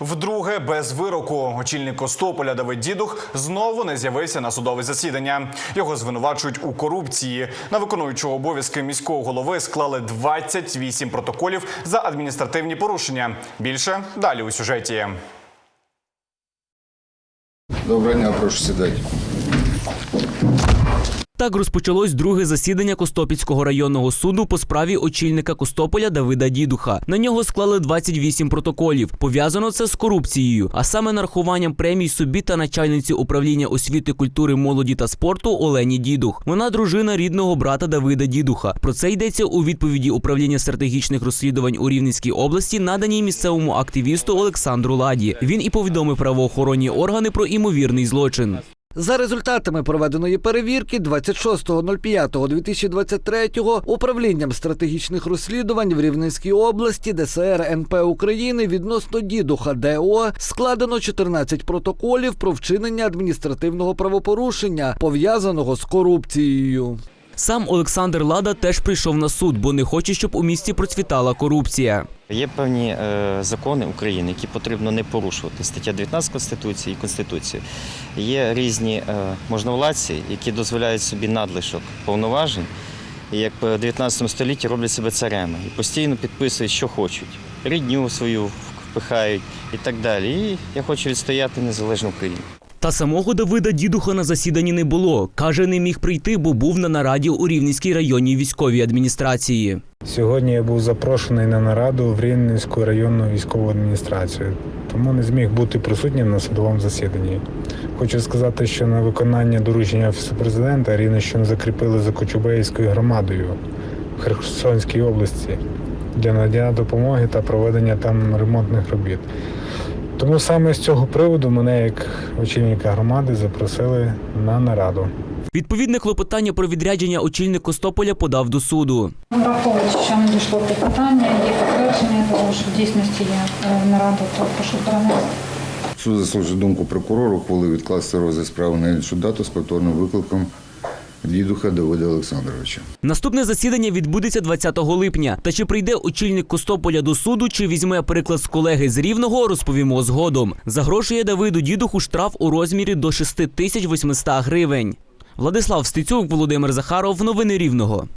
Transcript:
Вдруге без вироку очільник Костополя Давид Дідух знову не з'явився на судове засідання. Його звинувачують у корупції. На виконуючого обов'язки міського голови склали 28 протоколів за адміністративні порушення. Більше далі у сюжеті. Доброго дня, прошу сідати. Так розпочалось друге засідання Костопільського районного суду по справі очільника Костополя Давида Дідуха. На нього склали 28 протоколів. Пов'язано це з корупцією, а саме нарахуванням премій собі та начальниці управління освіти, культури, молоді та спорту Олені Дідух. Вона дружина рідного брата Давида Дідуха. Про це йдеться у відповіді управління стратегічних розслідувань у Рівненській області, наданій місцевому активісту Олександру Ладі. Він і повідомив правоохоронні органи про імовірний злочин. За результатами проведеної перевірки 26.05.2023 управлінням стратегічних розслідувань в Рівненській області ДСР НП України відносно дідуха ДО складено 14 протоколів про вчинення адміністративного правопорушення, пов'язаного з корупцією. Сам Олександр Лада теж прийшов на суд, бо не хоче, щоб у місті процвітала корупція. Є певні е, закони України, які потрібно не порушувати. Стаття 19 Конституції і Конституції. Є різні е, можновладці, які дозволяють собі надлишок повноважень, як в 19 столітті роблять себе царями і постійно підписують, що хочуть. Рідню свою впихають і так далі. І я хочу відстояти незалежну Україну. Та самого Давида Дідуха на засіданні не було. Каже, не міг прийти, бо був на нараді у Рівненській районній військовій адміністрації. Сьогодні я був запрошений на нараду в Рівненську районну військову адміністрацію, тому не зміг бути присутнім на судовому засіданні. Хочу сказати, що на виконання доручення Офісу президента Рівненщину закріпили за Кочубеївською громадою в Херсонській області для надання допомоги та проведення там ремонтних робіт. Тому саме з цього приводу мене, як очільника громади, запросили на нараду. Відповідне клопотання про відрядження очільник Костополя подав до суду. Враховуючи, що не дійшло питання, є підтвердження того, що в дійсності є е, нарада, то прошу перенести. Суд заслужив думку прокурору, ухвалив відкласти розгляд справи на іншу дату з повторним викликом дідуха Давида Олександровича. Наступне засідання відбудеться 20 липня. Та чи прийде очільник Костополя до суду, чи візьме приклад з колеги з Рівного, розповімо згодом. Загрошує Давиду Дідуху штраф у розмірі до 6800 гривень. Владислав Стецюк, Володимир Захаров. Новини Рівного.